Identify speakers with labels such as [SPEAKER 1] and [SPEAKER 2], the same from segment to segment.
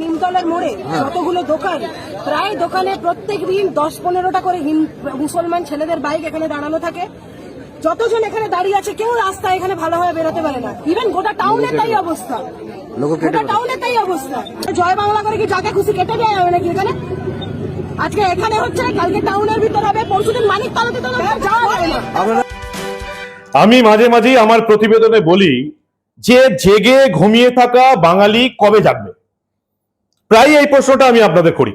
[SPEAKER 1] নিমতলের মোড়ে যতগুলো দোকান প্রায় দোকানে প্রত্যেক দিন দশ পনেরোটা করে মুসলমান ছেলেদের বাইক এখানে দাঁড়ানো থাকে। যতজন এখানে দাঁড়িয়ে আছে কেউ রাস্তা এখানে ভালোভাবে বেরোতে পারে না। ইভেন গোটা টাউনের তাই অবস্থা। গোটা টাউনের তাই অবস্থা। জয় বাংলা করে কি যাকে খুশি কেটে দেওয়া যাবে নাকি এখানে? আজকে এখানে হচ্ছে, কালকে টাউনের ভিতর হবে, পরশুদিন মানিক তো যাওয়া
[SPEAKER 2] আমি মাঝে মাঝেই আমার প্রতিবেদনে বলি যে জেগে ঘুমিয়ে থাকা বাঙালি কবে জাগবে? প্রায় এই প্রশ্নটা আমি আপনাদের করি।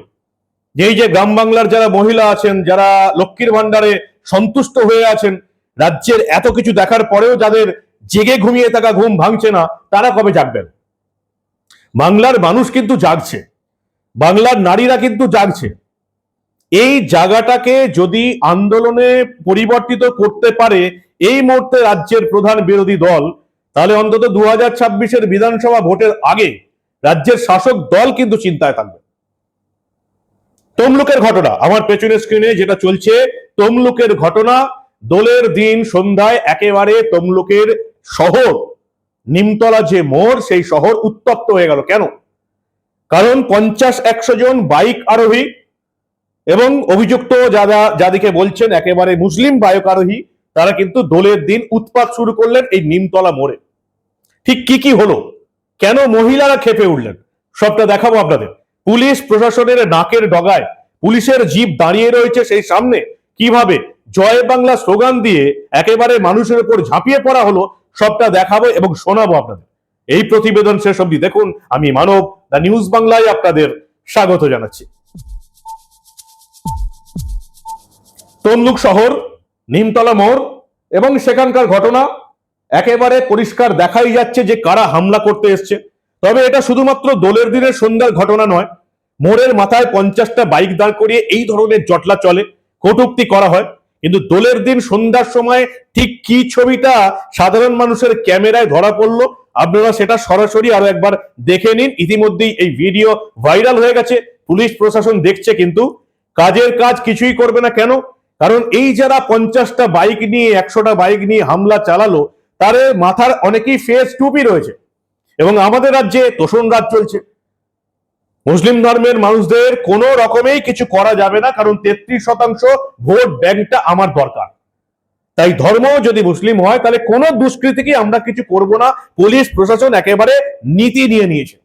[SPEAKER 2] যে এই যে গ্রাম বাংলার যারা মহিলা আছেন, যারা লক্ষ্মীর ভান্ডারে সন্তুষ্ট হয়ে আছেন, রাজ্যের এত কিছু দেখার পরেও যাদের জেগে ঘুমিয়ে থাকা ঘুম ভাঙছে না, তারা কবে জাগবেন? বাংলার মানুষ কিন্তু জাগছে। বাংলার নারীরা কিন্তু জাগছে। এই জায়গাটাকে যদি আন্দোলনে পরিবর্তিত করতে পারে এই মুহূর্তে রাজ্যের প্রধান বিরোধী দল, তাহলে অন্তত দু হাজার ছাব্বিশের বিধানসভা ভোটের আগে রাজ্যের শাসক দল কিন্তু চিন্তায় থাকবে। তমলুকের ঘটনা, আমার পেছনের স্ক্রিনে যেটা চলছে, তমলুকের ঘটনা, দোলের দিন সন্ধ্যায় একেবারে তমলুকের শহর, নিমতলা যে মোড়, সেই শহর উত্তপ্ত হয়ে গেল। কেন? কারণ পঞ্চাশ একশো জন বাইক আরোহী এবং অভিযুক্ত যারা যাদেরকে বলছেন একেবারে মুসলিম বায়ক আরোহী তারা কিন্তু দোলের দিন উৎপাত শুরু করলেন এই নিমতলা মোড়ে। ঠিক কি কি হলো? কেন মহিলারা খেপে উঠলেন? সবটা দেখাবো আপনাদের। পুলিশ প্রশাসনের নাকের ডগায় পুলিশের জিপ দাঁড়িয়ে রয়েছে সেই সামনে। কীভাবে জয় বাংলা স্লোগান দিয়ে একেবারে মানুষের উপর ঝাঁপিয়ে পড়া হলো, সবটা দেখাবো এবং শোনাবো আপনাদের। এই প্রতিবেদন শেষ অবধি দেখুন। আমি মানব, দ্য নিউজ বাংলায় আপনাদের স্বাগত জানাচ্ছি। তমলুক শহর, নিমতলা মোড় এবং সেখানকার ঘটনা একেবারে পরিষ্কার দেখাই যাচ্ছে যে কারা হামলা করতে এসছে। তবে এটা শুধুমাত্র দোলের দিনের সন্ধ্যার ঘটনা নয়, মোড়ের মাথায় পঞ্চাশটা বাইক দাঁড় করিয়ে এই ধরনের জটলা চলে, কটুক্তি করা হয়। কিন্তু দোলের দিন সন্ধ্যার সময় ঠিক কি ছবিটা সাধারণ মানুষের ক্যামেরায় ধরা পড়ল, আপনারা সেটা সরাসরি আরও একবার দেখে নিন। ইতিমধ্যেই এই ভিডিও ভাইরাল হয়ে গেছে, পুলিশ প্রশাসন দেখছে কিন্তু কাজের কাজ কিছুই করবে না কেন? কারণ এই যারা পঞ্চাশটা বাইক নিয়ে, একশোটা বাইক নিয়ে হামলা চালালো, তার মাথার অনেকেই ফেস টুপি রয়েছে। এবং আমাদের রাজ্যে তোষণ রাজ চলছে। মুসলিম ধর্মের মানুষদের কোনো রকমেই কিছু করা যাবে না, কারণ তেত্রিশ শতাংশ ভোট ব্যাংকটা আমার দরকার। তাই ধর্ম যদি মুসলিম হয়, তাহলে কোনো দুষ্কৃতিকে আমরা কিছু করব না। পুলিশ, প্রশাসন একেবারে নীতি নিয়ে নিয়েছে।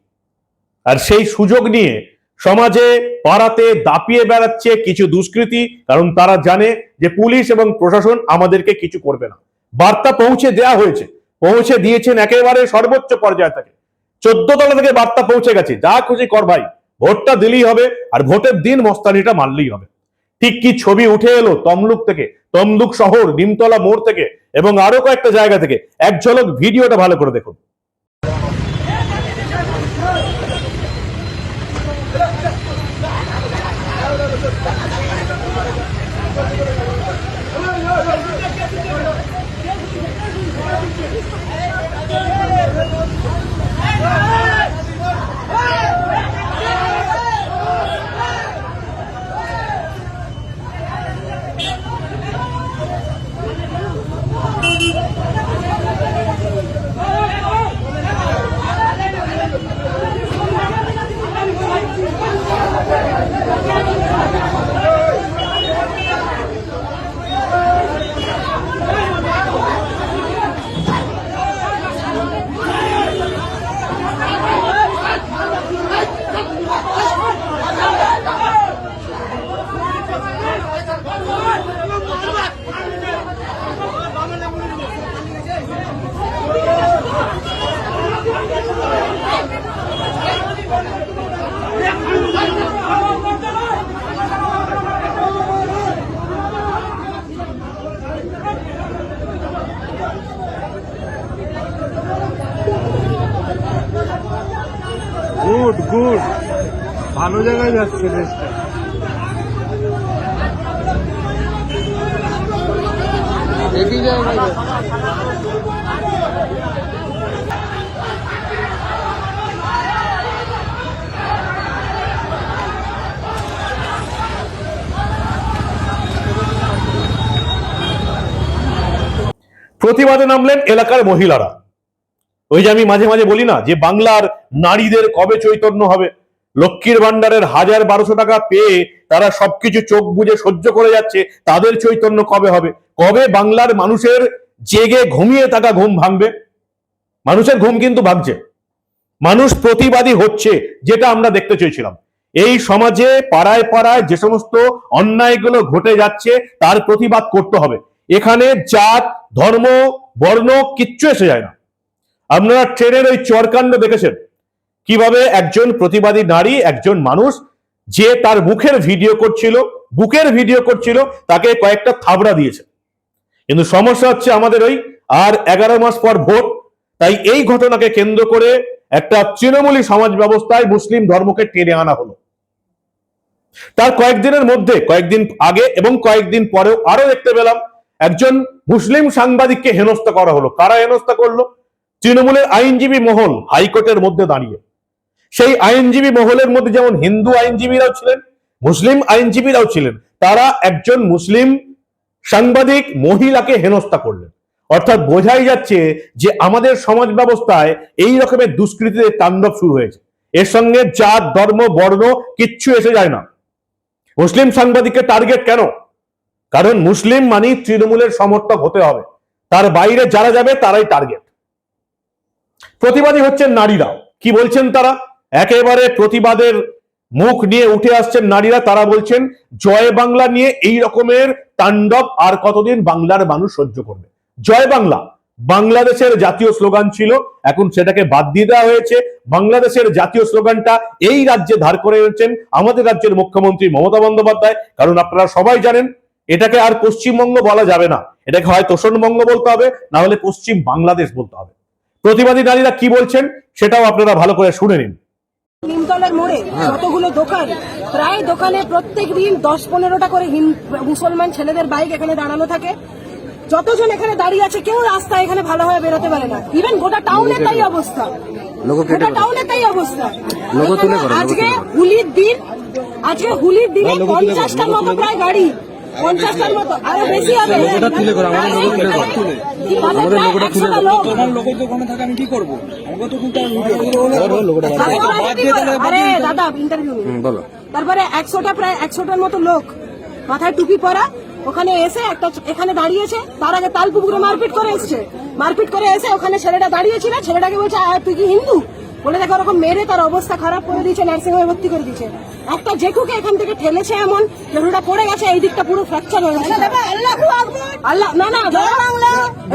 [SPEAKER 2] আর সেই সুযোগ নিয়ে সমাজে পাড়াতে দাপিয়ে বেড়াচ্ছে কিছু দুষ্কৃতী, কারণ তারা জানে যে পুলিশ এবং প্রশাসন আমাদেরকে কিছু করবে না। বার্তা পৌঁছে দেয়া হয়েছে। পৌঁছে দিয়েছেন একেবারে সর্বোচ্চ পর্যায় থেকে। চোদ্দ তলা থেকে বার্তা পৌঁছে গেছে। যা খুশি কর ভাই, ভোটটা দিলেই হবে আর ভোটের দিন মস্তানিটা মানলেই হবে। ঠিক কি ছবি উঠে এলো তমলুক থেকে? তমলুক শহর, নিমতলা মোড় থেকে এবং আরও কয়েকটা জায়গা থেকে? এক ঝলক ভিডিওটা ভালো করে দেখুন।
[SPEAKER 3] Good good. ভালো জায়গায় যাচ্ছে দেশটা। একই জায়গায় যাচ্ছে।
[SPEAKER 2] প্রতিবাদে নামলেন এলাকার মহিলারা। ওই যে আমি মাঝে মাঝে বলি না, যে বাংলার নারীদের কবে চৈতন্য হবে? লক্ষ্মীর ভান্ডারের হাজার বারোশো টাকা পেয়ে তারা সবকিছু চোখ বুজে সহ্য করে যাচ্ছে, তাদের চৈতন্য কবে হবে? কবে বাংলার মানুষের জেগে ঘুমিয়ে থাকা ঘুম ভাঙবে? মানুষের ঘুম কিন্তু ভাঙছে। মানুষ প্রতিবাদী হচ্ছে, যেটা আমরা দেখতে চেয়েছিলাম। এই সমাজে পাড়ায় পাড়ায় যে সমস্ত অন্যায়গুলো ঘটে যাচ্ছে, তার প্রতিবাদ করতে হবে। এখানে জাত, ধর্ম, বর্ণ কিচ্ছু এসে যায় না। আপনারা ট্রেনের ওই চরকাণ্ড দেখেছেন। কীভাবে একজন প্রতিবাদী নারী, একজন মানুষ, যে তার মুখের ভিডিও করছিল, বুকের ভিডিও করছিল, তাকে কয়েকটা থাবড়া দিয়েছে। কিন্তু সমস্যা হচ্ছে আমাদের ওই আর এগারো মাস পর ভোট, তাই এই ঘটনাকে কেন্দ্র করে একটা তৃণমূলী সমাজ ব্যবস্থায় মুসলিম ধর্মকে টেনে আনা হলো। তার কয়েকদিনের মধ্যে, কয়েকদিন আগে এবং কয়েকদিন পরেও আরও দেখতে পেলাম, একজন মুসলিম সাংবাদিককে হেনস্থা করা হলো। কারা হেনস্থা করল? তৃণমূলের আইনজীবী মহল হাইকোর্টের মধ্যে দাঁড়িয়ে। সেই আইনজীবী মহলের মধ্যে যেমন হিন্দু আইনজীবীরাও ছিলেন, মুসলিম আইনজীবীরাও ছিলেন, তারা একজন মুসলিম সাংবাদিক মহিলাকে হেনস্থা করলেন। অর্থাৎ বোঝাই যাচ্ছে যে আমাদের সমাজ ব্যবস্থায় এই রকমের দুষ্কৃতির তাণ্ডব শুরু হয়েছে। এর সঙ্গে জাত, ধর্ম, বর্ণ কিচ্ছু এসে যায় না। মুসলিম সাংবাদিককে টার্গেট কেন? কারণ মুসলিম মানেই তৃণমূলের সমর্থক হতে হবে। তার বাইরে যারা যাবে, তারাই টার্গেট। প্রতিবাদী হচ্ছেন নারীরা কি বলছেন তারা? একেবারে প্রতিবাদের মুখ নিয়ে উঠে আসছেন নারীরা, তারা বলছেন, জয় বাংলা নিয়ে এই রকমের তাণ্ডব আর কতদিন বাংলার মানুষ সহ্য করবে? জয় বাংলা। বাংলাদেশের জাতীয় স্লোগান ছিল, এখন সেটাকে বাদ দিয়ে দেওয়া হয়েছে। বাংলাদেশের জাতীয় স্লোগানটা এই রাজ্যে ধার করে এনেছেন আমাদের রাজ্যের মুখ্যমন্ত্রী মমতা বন্দ্যোপাধ্যায়। কারণ আপনারা সবাই জানেন, এটাকে আর পশ্চিমবঙ্গ বলা যাবে না। এটাকে হয় তোষণবঙ্গ বলতে হবে, না হলে পশ্চিম বাংলাদেশ বলতে হবে। প্রতিবাদী নারীরা কি বলছেন সেটাও আপনারা ভালো করে শুনে নিন।
[SPEAKER 1] নিমতলার মোড়ে যতগুলো দোকান প্রায় দোকানে প্রত্যেক দিন দশ পনেরোটা করে মুসলমান ছেলেদের বাইক এখানে দাঁড়ানো থাকে। যতজন এখানে দাঁড়িয়ে আছে কেউ রাস্তা এখানে ভালোভাবে বেরোতে পারে না। ইভেন গোটা টাউনে তাই অবস্থা। গোটা
[SPEAKER 4] করো।
[SPEAKER 1] টাউনে তাই অবস্থা। আজকে হুলির দিন আজকে হুলির দিনে পঞ্চাশটার মতো প্রায় গাড়ি। পঞ্চাশটার মতো আরও বেশি হবে।
[SPEAKER 4] লোগোটা তুলে করো, আমাদের লোগো তুলে করো।
[SPEAKER 1] আমাদের
[SPEAKER 4] লোগোটা তুলে করো।
[SPEAKER 5] তোমার লোকের তো ওখানে থাকে আমি কি করব? আমাকে তো কিন্তু আর
[SPEAKER 1] আরে দাদা ইন্টারভিউ
[SPEAKER 4] বলো।
[SPEAKER 1] তারপরে একশোটা প্রায় একশোটার মতো লোক। মাথায় টুপি পরা ওখানে এসে একটা এখানে দাঁড়িয়েছে তার আগে তাল পুকুরে মারপিট করে এসছে। মারপিট করে এসে ওখানে ছেলেটা দাঁড়িয়েছিল ছেলেটাকে বলছে "আয়, তুই কি হিন্দু? বলে দেখো ওরকম মেরে তার অবস্থা খারাপ করে দিয়েছে নার্সিং হোমে ভর্তি করে দিয়েছে। একটা জেকুকে এখান থেকে ঠেলেছে এমন জেঠুটা পড়ে গেছে এই দিকটা পুরো ফ্র্যাকচার হয়ে গেছে। আল্লাহ না না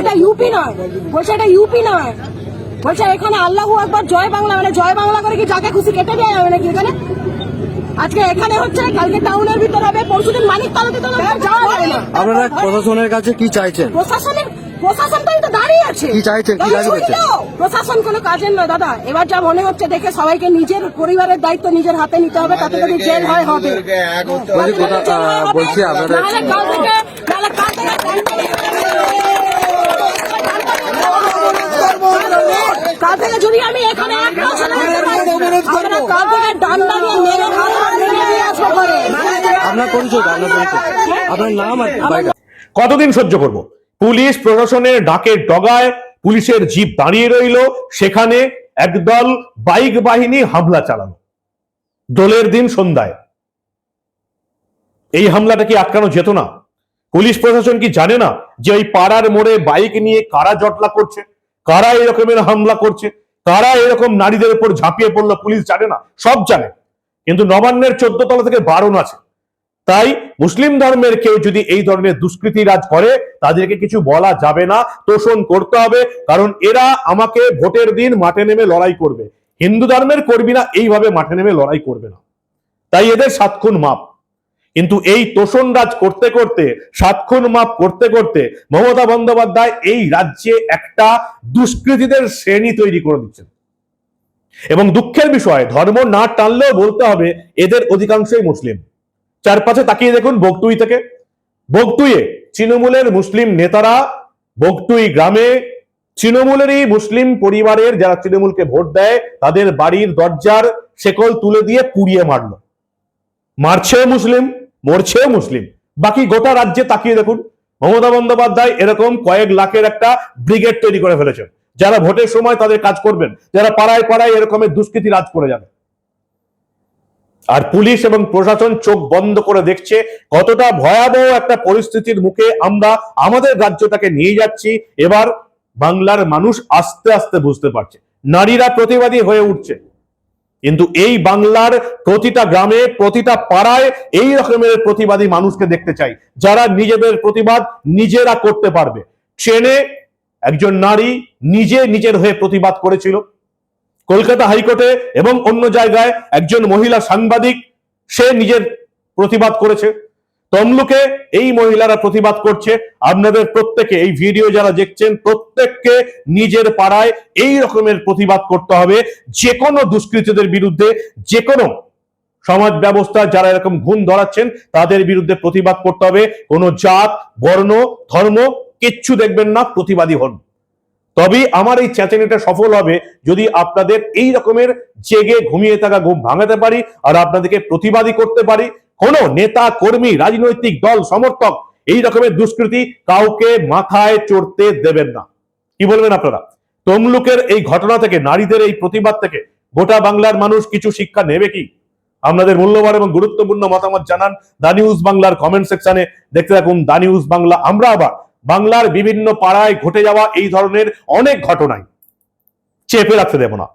[SPEAKER 1] এটা ইউপি নয়। বলছে এটা ইউপি নয়। বলছে এখানে আল্লাহু একবার জয় বাংলা মানে জয় বাংলা করে কি যাকে খুশি কেটে দেওয়া যাবে নাকি এখানে? আজকে এখানে হচ্ছে কালকে টাউনের ভিতর হবে পরশুদিন মানিক তালুতে তো যাওয়া যাবে না।
[SPEAKER 4] আপনারা প্রশাসনের কাছে কি চাইছেন?
[SPEAKER 1] প্রশাসনের প্রশাসন তো দাঁড়িয়ে আছে
[SPEAKER 4] কি চাইছেন? কি দাবি করছেন?
[SPEAKER 1] প্রশাসন কোনো কাজের নয় দাদা এবার যা মনে হচ্ছে দেখে সবাইকে নিজের পরিবারের দায়িত্ব নিজের হাতে নিতে হবে তাতে যদি জেল হয় হবে
[SPEAKER 4] বলছি গোটা
[SPEAKER 1] জেল
[SPEAKER 4] আহ,
[SPEAKER 1] হবে।
[SPEAKER 4] বলছি আপনাদের
[SPEAKER 1] নাহলে কাল থেকে কাল থেকে কাল থেকে যদি আমি এখানে এক বছর আমরা কাল থেকে ডান্ডা নিয়ে মেরে হাত ভেঙে দিয়ে আসব ঘরে।
[SPEAKER 4] আপনার পরিচয় আপনার পরিচয় আপনার নাম আর
[SPEAKER 2] কতদিন সহ্য করব পুলিশ প্রশাসনের ডাকের ডগায় পুলিশের জিপ দাঁড়িয়ে রইল। সেখানে একদল বাইক বাহিনী হামলা চালানো দোলের দিন সন্ধ্যায়। এই হামলাটা কি আটকানো যেত না। পুলিশ প্রশাসন কি জানে না যে ওই পাড়ার মোড়ে বাইক নিয়ে কারা জটলা করছে, কারা এরকমের হামলা করছে, কারা এরকম নারীদের উপর ঝাঁপিয়ে পড়ল পুলিশ জানে না, সব জানে। কিন্তু নবান্নের চোদ্দ তলা থেকে বারণ আছে তাই মুসলিম ধর্মের কেউ যদি এই ধরনের দুষ্কৃতি রাজ করে, তাদেরকে কিছু বলা যাবে না, তোষণ করতে হবে, কারণ এরা আমাকে ভোটের দিন মাঠে নেমে লড়াই করবে। হিন্দু ধর্মের কর্মী না এইভাবে মাঠে নেমে লড়াই করবে না। তাই এদের সাতক্ষণ মাপ। কিন্তু এই তোষণ রাজ করতে করতে, সাতক্ষণ মাপ করতে করতে মমতা বন্দ্যোপাধ্যায় এই রাজ্যে একটা দুষ্কৃতীদের শ্রেণি তৈরি করে দিচ্ছেন। এবং দুঃখের বিষয়, ধর্ম না টানলেও বলতে হবে, এদের অধিকাংশই মুসলিম। চারপাশে তাকিয়ে দেখুন বগটুই থেকে। বগটুইয়ে তৃণমূলের মুসলিম নেতারা বগটুই গ্রামে তৃণমূলেরই মুসলিম পরিবারের যারা তৃণমূলকে ভোট দেয়, তাদের বাড়ির দরজার শেকল তুলে দিয়ে পুড়িয়ে মারলো। মারছেও মুসলিম, মরছেও মুসলিম। বাকি গোটা রাজ্যে তাকিয়ে দেখুন, মমতা বন্দ্যোপাধ্যায় এরকম কয়েক লাখের একটা ব্রিগেড তৈরি করে ফেলেছেন। যারা ভোটের সময় তাদের কাজ করবেন, যারা পাড়ায় পাড়ায় এরকমের দুষ্কৃতি রাজ করে যাবে। আর পুলিশ এবং প্রশাসন চোখ বন্ধ করে দেখছে কতটা ভয়াবহ একটা পরিস্থিতির মুখে আমরা আমাদের রাজ্যটাকে নিয়ে যাচ্ছি। এবার বাংলার মানুষ আস্তে আস্তে বুঝতে পারছে। নারীরা প্রতিবাদী হয়ে উঠছে। কিন্তু এই বাংলার প্রতিটা গ্রামে, প্রতিটা পাড়ায় এই রকমের প্রতিবাদী মানুষকে দেখতে চাই। যারা নিজেদের প্রতিবাদ নিজেরা করতে পারবে। ট্রেনে একজন নারী নিজে নিজের হয়ে প্রতিবাদ করেছিল। কলকাতা হাইকোর্টে এবং অন্য জায়গায় একজন মহিলা সাংবাদিক, সে নিজের প্রতিবাদ করেছে। তমলুকে এই মহিলারা প্রতিবাদ করছে। আপনাদের প্রত্যেকে এই ভিডিও যারা দেখছেন, প্রত্যেককে নিজের পাড়ায় এই রকমের প্রতিবাদ করতে হবে। যে কোনো দুষ্কৃতীদের বিরুদ্ধে যে কোনো সমাজ ব্যবস্থা যারা এরকম ঘুণ ধরাচ্ছেন, তাদের বিরুদ্ধে প্রতিবাদ করতে হবে। কোনো জাত, বর্ণ, ধর্ম কিচ্ছু দেখবেন না, প্রতিবাদী হন। তবেই আমার এই চেঁচানিটা সফল হবে যদি আপনাদের এই রকমের জেগে ঘুমিয়ে থাকা ঘুম ভাঙাতে পারি আর আপনাদেরকে প্রতিবাদী করতে পারি, কোনো নেতা, কর্মী, রাজনৈতিক দল, সমর্থক এই রকমের দুষ্কৃতি কাউকে মাথায় চড়তে দেবেন না। কি বলবেন আপনারা? তমলুকের এই ঘটনা থেকে, নারীদের এই প্রতিবাদ থেকে গোটা বাংলার মানুষ কিছু শিক্ষা নেবে কি? আপনাদের মূল্যবান এবং গুরুত্বপূর্ণ মতামত জানান দা নিউজ বাংলার কমেন্ট সেকশনে। দেখতে থাকুন দা নিউজ বাংলা। আমরা আবার বাংলার বিভিন্ন পাড়ায় ঘটে যাওয়া এই ধরনের অনেক ঘটনায় চেপে রাখতে দেব না।